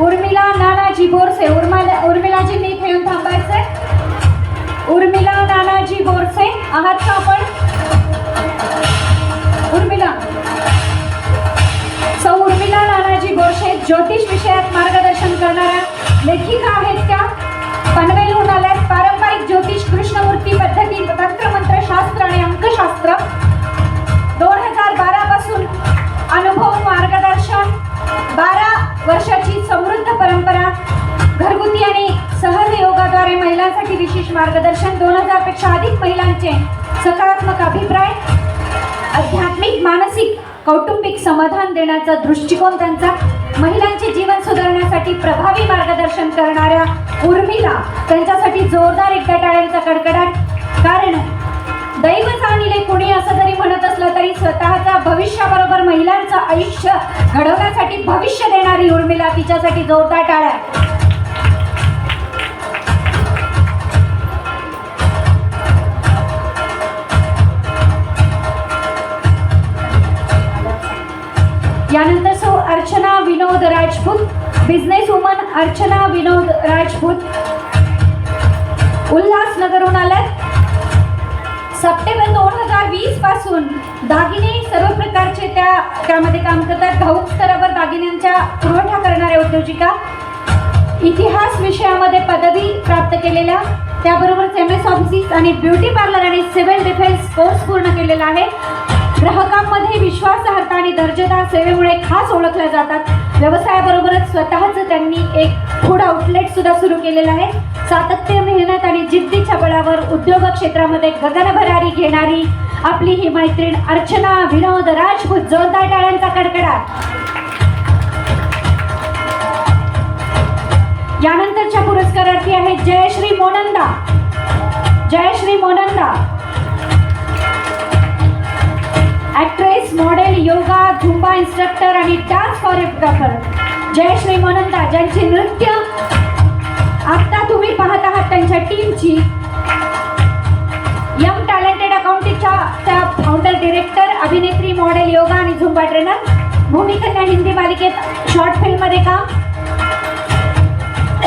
उर्मिला नानाजी बोरसे. उर्मिला उर्मिलाजी मी येऊन थांबायचंय. उर्मिला नानाजी बोरसे आहात का आपण? उर्मिला. सौ उर्मिला नानाजी बोरसे ज्योतिष विषयात मार्गदर्शन करणाऱ्या लेखिका आहेत त्या. पनवेलहून आल्यात. पारंपरिक ज्योतिष कृष्णमूर्ती पद्धती तंत्रमंत्र शास्त्र आणि अंकशास्त्र. दोन हजार बारा पासून अनुभव मार्गदर्शन. बारा वर्षाची समृद्ध परंपरा घरगुती आणि सहज योगाद्वारे महिलांसाठी विशेष मार्गदर्शन दोन हजारपेक्षा अधिक महिलांचे सकारात्मक अभिप्राय आध्यात्मिक मानसिक कौटुंबिक समाधान देण्याचा दृष्टिकोन त्यांचा महिलांचे जीवन सुधारण्यासाठी प्रभावी मार्गदर्शन करणाऱ्या उर्मिला त्यांच्यासाठी जोरदार एकदा टाळ्यांचा कडकडाट कारण दैव जाणिले कोणी असं जरी म्हणत असलं तरी स्वतःच्या भविष्याबरोबर महिलांचं आयुष्य घडवण्यासाठी भविष्य देणारी उर्मिला तिच्यासाठी जोरदार टाळ्या यानंतर so Archana Vinod Rajput business woman Archana Vinod Rajput उल्हासनगरहून आल्यात सप्टेंबर दोन हजार वीसपासून दागिने सर्व प्रकारचे त्या त्यामध्ये काम करतात. घाऊक स्तरावर दागिन्यांच्या पुरवठा करणाऱ्या उद्योजिका. इतिहास विषयामध्ये पदवी प्राप्त केलेल्या त्याबरोबरच एम एस ऑफिस आणि ब्युटी पार्लर आणि सिव्हिल डिफेन्स कोर्स पूर्ण केलेला आहे. ग्राहकांमध्ये विश्वासार्हता आणि दर्जेदार सेवेमुळे खास ओळखल्या जातात. व्यवसायाबरोबरच स्वतःचं त्यांनी एक फूड आउटलेट सुद्धा सुरू केलेलं आहे. सातत्य मेहनत आणि जिद्दीच्या बळावर उद्योग क्षेत्रामध्ये गगनभरारी घेणारी आपली ही मैत्रीण अर्चना विनोद राजपूत जोरदार टाळ्यांचा कडकडाट यानंतरच्या पुरस्कारार्थी आहेत Jayashree Monanda. Jayashree Monanda. Actress model yoga zumba instructor आणि डान्स कोरिओग्राफर जयश्री मनंदा ज्यांचे नृत्य आता तुम्ही पाहत आहात त्यांच्या टीमची यंग टॅलेंटेड अकाउंटिंगच्या त्या फाउंडर डिरेक्टर अभिनेत्री मॉडेल योगा आणि झुंबा ट्रेनर भूमिकन्या हिंदी मालिकेत शॉर्ट फिल्ममध्ये काम.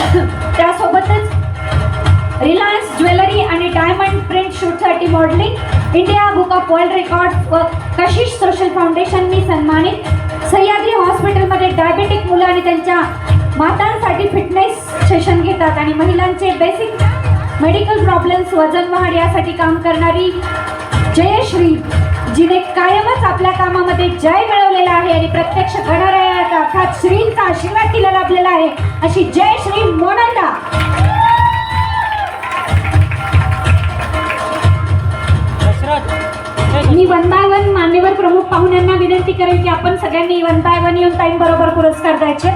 त्यासोबतच रिलायन्स ज्वेलरी आणि डायमंड प्रिंट शूटसाठी modelling India book of world record व कशिश सोशल फाउंडेशननी सन्मानित. सह्याद्री हॉस्पिटलमध्ये डायबेटिक मुलं आणि त्यांच्या मातांसाठी फिटनेस सेशन घेतात आणि महिलांचे बेसिक मेडिकल प्रॉब्लेम्स वजन वाढ यासाठी काम करणारी जयश्री जिने कायमच आपल्या कामामध्ये जय मिळवलेला आहे आणि प्रत्यक्ष गणरायाचा अर्थात श्रींचा आशीर्वाद दिलेला लाभलेला आहे. अशी जयश्री मोनंदा मी वन बाय वन मान्यवर प्रमुख पाहुण्यांना विनंती करेन की आपण सगळ्यांनी वन बाय वन येऊन टाइम बरोबर पुरस्कार द्यायचे.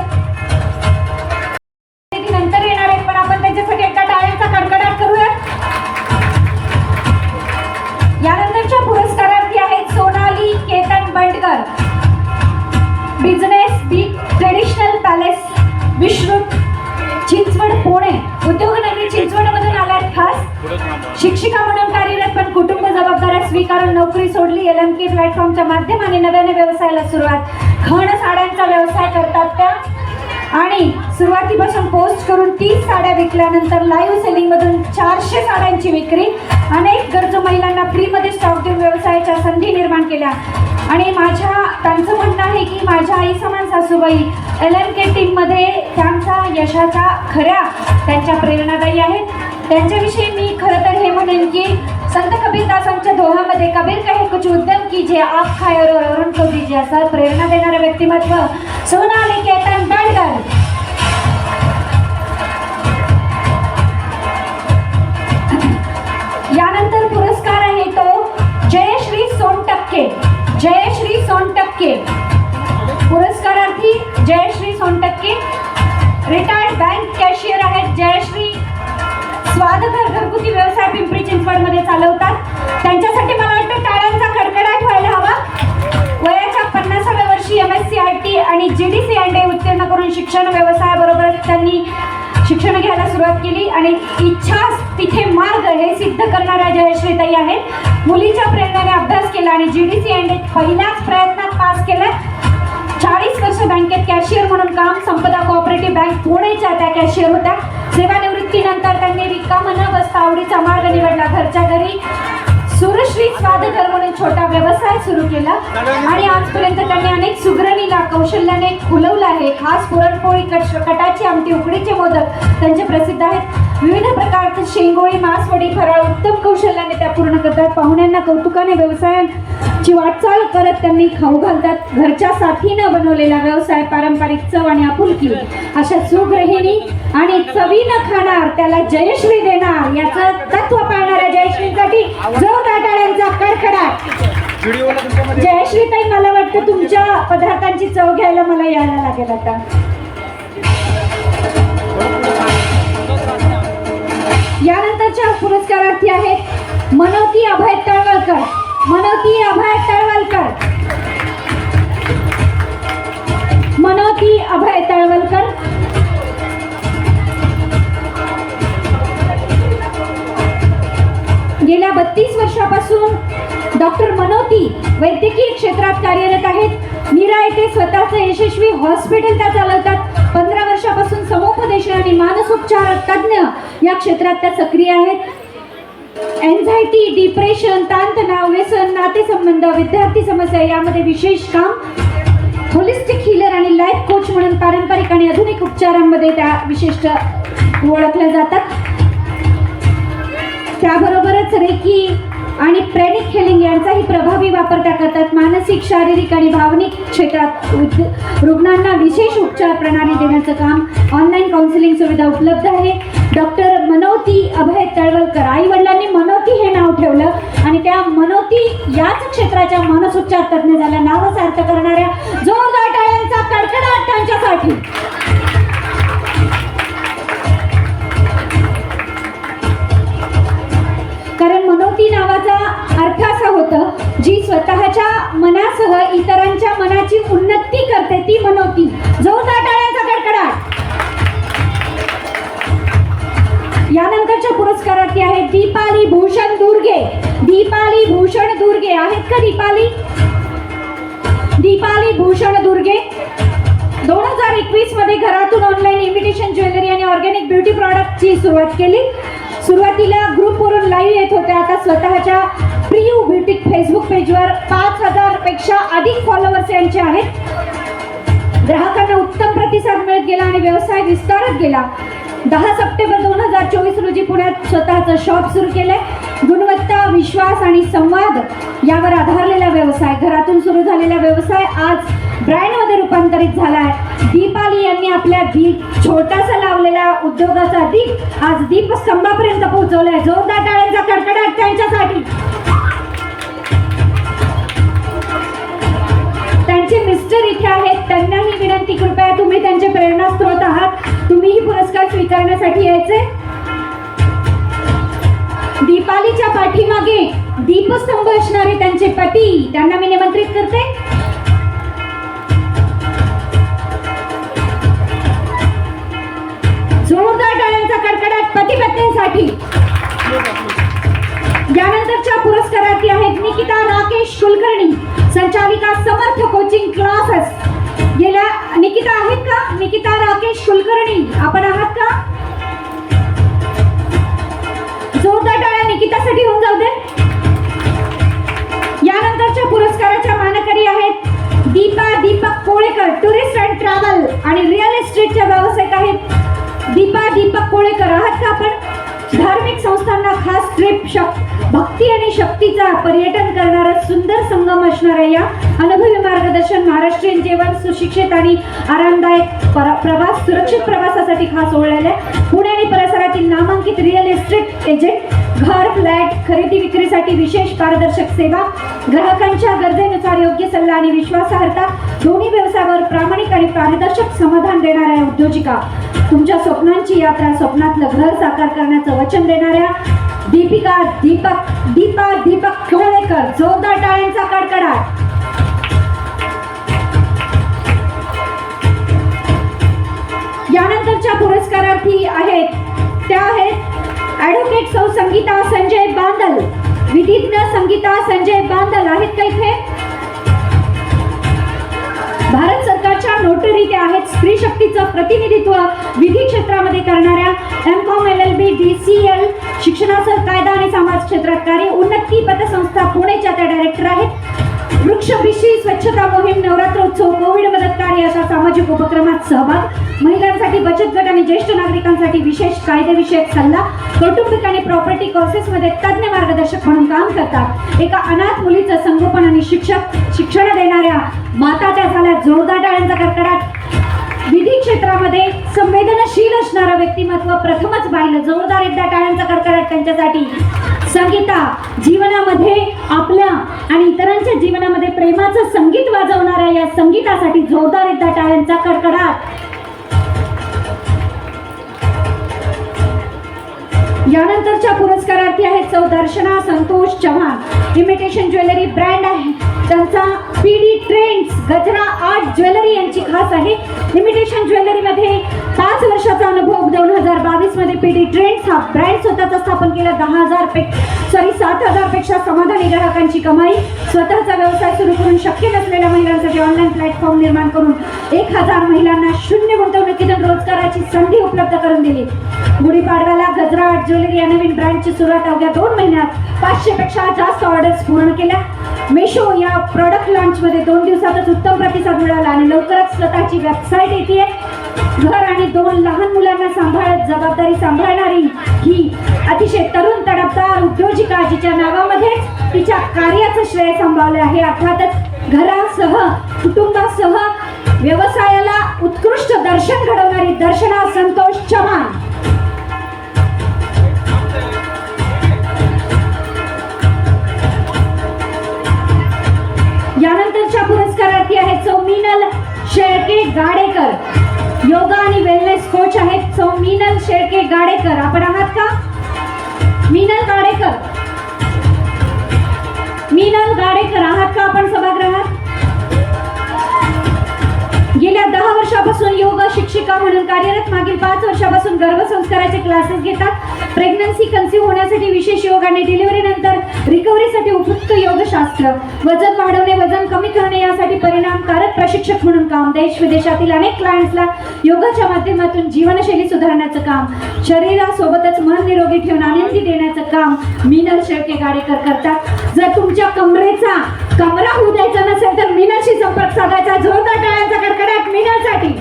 प्लॅटफॉर्मच्या माध्यमाने नव्याने व्यवसायाला सुरुवात. घण साड्यांचा व्यवसाय करतात त्या. आणि सुरुवातीपासून पोस्ट करून तीस साड्या विकल्यानंतर लाईव्ह सेलिंगमधून चारशे साड्यांची विक्री. अनेक गरजू महिलांना फ्रीमध्ये स्टॉक देऊन व्यवसायाच्या संधी निर्माण केल्या. आणि माझ्या त्यांचं म्हणणं आहे की माझ्या आई समान सासूबाई एल एम के टीममध्ये त्यांचा यशाचा खऱ्या त्यांच्या प्रेरणादायी आहेत. त्यांच्याविषयी मी खरं तर हे म्हणेन की संत कबीरदासांच्या दोहामध्ये कबीर कहे कुछ उद्यम कीजिए आप खाए और औरों को दीजिए असं प्रेरणा देणारे व्यक्तिमत्व सोनाली केतन दंडकर केली आणि इच्छा तिथे मार्ग हे सिद्ध करणाऱ्या जयश्रीताई आहेत. मुलीच्या प्रेरणाने अभ्यास केला आणि जी डी सी अंडे पहिल्याच प्रयत्नात पास केलं. चाळीस वर्ष बँकेत कॅशियर म्हणून काम संपदा कोऑपरेटिव्ह बँक पुणेच्या त्या कॅशियर होत्या. सेवानिवृत्तीनंतर त्यांनी रिकाम न बसता आवडीचा मार्ग निवडला. घरच्या घरी सुरश्री स्वादघर म्हणून छोटा व्यवसाय सुरू केला आणि आजपर्यंत त्यांनी अनेक सुगरणीला कौशल्याने खुलवलं आहे. खास पुरणपोळी कट कटाची आमटी उकडीचे मोदक त्यांचे प्रसिद्ध आहेत. विविध प्रकारचे शेंगोळी मासवडी फराळ उत्तम कौशल्याने त्या पूर्ण करतात. पाहुण्यांना कौतुकाने व्यवसायाची वाटचाल करत त्यांनी खाऊ घालतात. घरच्या साथीनं बनवलेला व्यवसाय पारंपरिक चव आणि आपुलकी. अशा सुगृहिणी आणि चवीनं खाणार त्याला जयश्री देणार याचं तत्व पाळणाऱ्या जयश्रीसाठी जोरदार टाळ्यांचा कडकडाट जयश्रीताई मला वाटतं तुमच्या पदार्थांची चव घ्यायला मला यायला लागेल आता. यानंतरच्या पुरस्कारार्थी आहेत मनोती अभय तळवळकर. मनोती अभय तळवलकर. मनोती अभय तळवलकर. गेल्या बत्तीस वर्षापासून डॉक्टर मनोती वैद्यकीय क्षेत्रात कार्यरत आहेत. मीरा येथे स्वतःचं यशस्वी हॉस्पिटल त्या चालवतात. पंधरा वर्षापासून समुपदेशन आणि मानसोपचार तज्ज्ञ या क्षेत्रात त्या सक्रिय आहेत. एन्झायटी डिप्रेशन ताणतणाव व्यसन नातेसंबंध विद्यार्थी समस्या यामध्ये विशेष काम. होलिस्टिक हिलर आणि लाईफ कोच म्हणून पारंपरिक आणि आधुनिक उपचारांमध्ये त्या विशिष्ट ओळखल्या जातात. त्याबरोबरच रेकी आणि प्रेनिक हेलिंग यांचाही प्रभावी वापर त्या करतात. मानसिक शारीरिक आणि भावनिक क्षेत्रात रुग्णांना विशेष उपचार प्रणाली देण्याचं काम. ऑनलाईन काउन्सिलिंग सुविधा उपलब्ध आहे. डॉक्टर मनोती अभय तळवलकर आई वडिलांनी मनोती हे नाव ठेवलं आणि त्या मनोती याच क्षेत्राच्या मानसोपचार तज्ज्ञ झाल्या नावच अर्थ करणाऱ्या जोरदार टाळ्यांचा कडकडाट त्यांच्यासाठी कारण मनोती नावाचा अर्थ असा होतं जी स्वतःच्या मनासह इतरांच्या मनाची उन्नती करते ती मनोती. जोरदार टाळ्या विद्यार्थी आहेत दीपाली भूषण दुर्गे. दीपाली भूषण दुर्गे आहेत का दीपाली? दीपाली भूषण दुर्गे. दोन हजार एकवीसमध्ये घरातून ऑनलाईन इन्व्हिटेशन ज्वेलरी आणि ऑर्गॅनिक ब्युटी प्रॉडक्टची सुरुवात केली. सुरुवातीला ग्रुपवरून लाईव्ह येत होत्या आता स्वतःच्या प्रियू ब्युटी फेसबुक पेजवर पाच हजारपेक्षा अधिक फॉलोअर्स यांचे आहेत. ग्राहकांना उत्तम प्रतिसाद मिळत गेला आणि व्यवसाय विस्तारत गेला. दहा सप्टेंबर दोन हजार चोवीस रोजी पुण्यात स्वतःचं शॉप सुरू केलंय. गुणवत्ता विश्वास आणि संवाद यावर आधारलेला व्यवसाय घरातून सुरू झालेला व्यवसाय आज ब्रँडमध्ये रूपांतरित झाला आहे दीपाली यांनी आपल्या दीप छोटासा लावलेला उद्योगाचा दीप आज दीपस्तंभापर्यंत पोहोचवलाय. जोरदार टाळ्यांचा कडकडाट त्यांच्यासाठी. त्यांचे मिस्टर इथे आहेत. त्यांनाही विनंती कृपया तुम्ही त्यांचे प्रेरणास्त्रोत आहात. पुरस्कार स्वीकारण्यासाठी यायचे. दीपालीच्या पाठीमागे दीपस्तंभ असणारे त्यांचे पती त्यांना मी निमंत्रित करते. जोरदार टाळ्यांचा कडकडाट पती पत्नीसाठी यानंतरच्या पुरस्कारार्थी आहेत निकिता राकेश कुलकर्णी संचालिका समर्थ कोचिंग क्लासेस गेल्या निकिता आहेत का? निकिता राकेश कुलकर्णी आपण आहात का? जोरदार टाळ्या निकितासाठी होऊन जाऊ दे. यानंतरच्या पुरस्काराच्या मानकरी आहेत Deepa Deepak Kolekar tourist and travel आणि रिअल इस्टेटच्या व्यावसायिक आहेत दीपा दीपक कोळेकर. आहात का आपण? धार्मिक संस्थांना खास ट्रिप शक भक्ती आणि शक्तीचा पर्यटन करणारा सुंदर संगम असणाऱ्या या अनुभवी मार्गदर्शन महाराष्ट्रीयन जेवण सुशिक्षित आणि आरामदायक प्रवास सुरक्षित प्रवासासाठी खास ओळखले पुणे आणि परिसरातील नामांकित रिअल इस्टेट एजंट घर फ्लॅट खरेदी विक्रीसाठी विशेष पारदर्शक सेवा ग्राहकांच्या गरजेनुसार योग्य सल्ला आणि विश्वासार्हता दोन्ही व्यवसायावर प्रामाणिक आणि पारदर्शक समाधान देणाऱ्या उद्योजिका. तुमच्या स्वप्नांची यात्रा स्वप्नातलं घर साकार करण्याचं वचन देणाऱ्या दीपिका दीपक दीपा दीपक कोळेकर जोरदार टाळ्यांचा कडकडाट यानंतरच्या पुरस्कारार्थी आहेत त्या आहेत ॲडव्होकेट सौ संगीता संजय बांदल. विधिज्ञ संगीता संजय बांदल आहेत का इथे? भारत सरकारच्या नोटरी त्या आहेत स्त्री शक्तीचं प्रतिनिधित्व विधी क्षेत्रामध्ये करणाऱ्या M com L L B D C L शिक्षणासह कायदा आणि समाज क्षेत्रात कार्य उन्नती पतसंस्था पुणेच्या त्या डायरेक्टर आहेत. वृक्ष स्वच्छता मोहीम नवरात्रोत्सव कोविड मदत कार्य अशा सामाजिक उपक्रमात सहभाग. महिलांसाठी बचत गट आणि ज्येष्ठ नागरिकांसाठी विशेष कायदेविषयक सल्ला. कौटुंबिक आणि प्रॉपर्टी कोर्सेसमध्ये तज्ज्ञ मार्गदर्शक म्हणून काम करतात. एका अनाथ मुलीचं संगोपन आणि शिक्षक शिक्षण देणाऱ्या माता त्या झाल्या जोरदार डाळ्यांचा कडकडाट. विधी क्षेत्रामध्ये संवेदनशील असणारं व्यक्तिमत्व प्रथमच पाहिलं जोरदार एकदा टाळ्यांचा कडकडाट त्यांच्यासाठी. संगीता जीवनामध्ये आपल्या आणि इतरांच्या जीवनामध्ये प्रेमाचं संगीत वाजवणाऱ्या या संगीतासाठी जोरदार एकदा टाळ्यांचा कडकडाट. यानंतरच्या पुरस्कारार्थी आहेत Sau Darshana Santosh Chavan. Imitation jewellery brand आहे. त्यांचा पी डी ट्रेंड्स गजरा आर्ट ज्वेलरी यांची खास आहे. इमिटेशन ज्वेलरीमध्ये पाच वर्षाचा अनुभव दोन हजार बावीसमध्ये पी डी ट्रेंड्स हा ब्रँड स्वतःचा स्थापन केला. दहा हजार पे सॉरी सात हजारपेक्षा समाधानी ग्राहकांची कमाई. स्वतःचा व्यवसाय सुरू करून शक्य नसलेल्या महिलांसाठी ऑनलाईन प्लॅटफॉर्म निर्माण करून एक हजार महिलांना शून्य गुंतवणुकीतून रोजगाराची संधी उपलब्ध करून दिली. गुढीपाडव्याला गजरा आर्ट ज्वेलरी या नवीन ब्रँडची सुरुवात अवघ्या दोन महिन्यात पाचशे पेक्षा जास्त ऑर्डर्स पूर्ण केल्या. मेशो या प्रॉडक्ट लॉन्चमध्ये दोन दिवसातच उत्तम प्रतिसाद मिळाला आणि लवकरच स्वतःची वेबसाईट येते. घर आणि दोन लहान मुलांना सांभाळत जबाबदारी सांभाळणारी ही अतिशय तरुण तडफदार उद्योजिका जिच्या नावामध्येच तिच्या कार्याचं श्रेय सांभाळलं आहे. अर्थातच घरासह कुटुंबासह व्यवसायाला उत्कृष्ट दर्शन घडवणारी दर्शना संतोष चव्हाण. यानंतरच्या पुरस्कारार्थी आहेत सौ मीनल शेळके गाडेकर. योगा आणि वेलनेस कोच आहेत सौ मीनल शेळके गाडेकर. आपण आहात का? मीनल गाडेकर. मीनल गाडेकर आहात का आपण सभागृहात? गेल्या दहा वर्षापासून योग शिक्षिका म्हणून कार्यरत मागील पाच वर्षापासून गर्भसंस्काराचे क्लासेस घेतात. प्रेग्नन्सी कन्सिव्ह होण्यासाठी विशेष योग आणि डिलिव्हरी नंतर रिकव्हरीसाठी उपयुक्त योगशास्त्र. वजन वाढवणे वजन कमी करणे यासाठी परिणामकारक प्रशिक्षक म्हणून काम. देश विदेशातील अनेक क्लायंट्सला योगाच्या माध्यमातून जीवनशैली सुधारण्याचं काम. शरीरासोबतच मन निरोगी ठेवून आनंदी देण्याचं काम. मीनल शेळके गाडेकर करतात. जर तुमच्या कमरेचा कमरा होऊ द्यायचा नसेल तर मीनलशी संपर्क साधायचा. जोरदार टाळ्यांचा कडकडाट मीनलसाठी.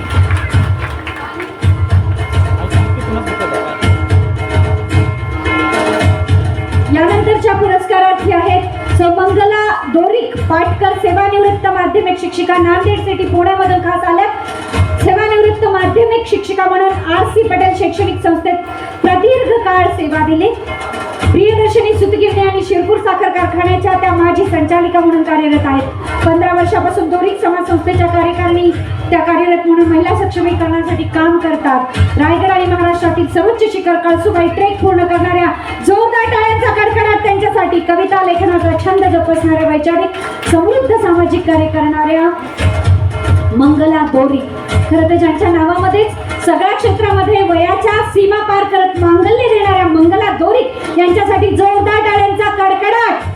यानंतरच्या पुरस्कारार्थी आहेत सौ मंगला दोरिक पाटकर सेवानिवृत्त माध्यमिक शिक्षिका नांदेड सिटी पुण्यामधून खास आल्या सेवानिवृत्त माध्यमिक शिक्षिका म्हणून आर सी पटेल शैक्षणिक संस्थेत प्रदीर्घ काळ सेवा दिली. प्रियदर्शनी सुतगिरणी संचालिका म्हणून कार्यरत आहेत. पंधरा वर्षापासून दोरिक समाज संस्थेच्या कार्यकारिणी त्या कार्यरत म्हणून महिला सक्षमीकरणासाठी काम करतात. रायगड आणि महाराष्ट्रातील सर्वोच्च शिखर कळसुबाई ट्रेक पूर्ण करणाऱ्या जोरदार टाळ्यांचा कडकडाट त्यांच्यासाठी कविता लेखनाचा छंद जोपासणाऱ्या वैचारिक समृद्ध सामाजिक कार्य करणाऱ्या मंगला दोरी खरं तर ज्यांच्या नावामध्येच सगळ्या क्षेत्रामध्ये वयाच्या सीमा पार करत मांगल्य देणाऱ्या मंगला दोरी यांच्यासाठी जोरदार टाळ्यांचा कडकडाट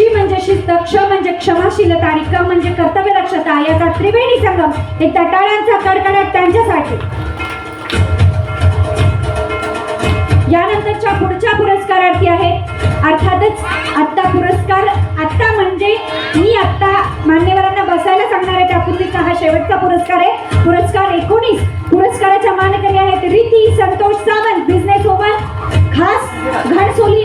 शी म्हणजे शिस्त क्ष म्हणजे क्षमाशीलता आणि क म्हणजे कर्तव्य दक्षता याचा त्रिवेणी संगम हे तटाळांचा कडकडाट त्यांच्यासाठी. यानंतरच्या पुढच्या पुरस्कारार्थी आहे. अर्थातच आत्ता पुरस्कार आत्ता म्हणजे मी आत्ता मान्यवरांना बसायला सांगणार आहे. त्यापूर्वीचा हा शेवटचा पुरस्कार आहे? पुरस्कार एकोणीस. पुरस्काराच्या मानकरी आहेत रीती संतोष सावंत बिझनेस वुमन खास घणसोली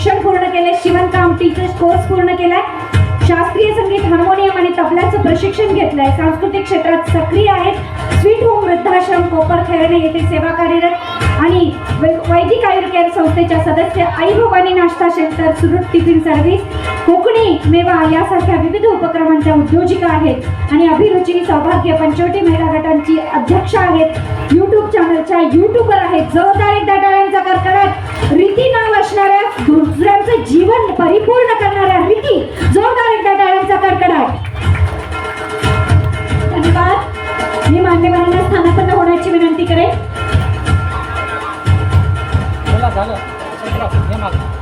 शिक्षण पूर्ण केले शिवणकाम टीचर्स कोर्स पूर्ण केलाय. शास्त्रीय संगीत हार्मोनियम आणि तबल्याचं प्रशिक्षण घेतलंय. सांस्कृतिक क्षेत्रात सक्रिय आहेत. स्वीट होम वृद्धाश्रम कोपर खैरणे येथे सेवा कार्यरत. आणि वै- वैदिक आयुर्वेद संस्थेच्या सदस्य आई भवानी नाश्ता shelter Surat tiffin service Kokani मेवा यासारख्या विविध उपक्रमांच्या उद्योजिका आहेत आणि अभिरुची सौभाग्य पंचवटी महिला गटांची अध्यक्ष आहेत. युट्यूब चॅनलच्या युट्यूबर आहेत. जोरदार एकदा टाळ्यांचा कडकडाट रीती नाव असणाऱ्या दुसऱ्यांचं जीवन परिपूर्ण करणाऱ्या रीती जोरदार एकदा टाळ्यांचा कडकडाट धन्यवाद. मी मान्यवरांना स्थानापन्न होण्याची विनंती करेन. झालं. हे मागं.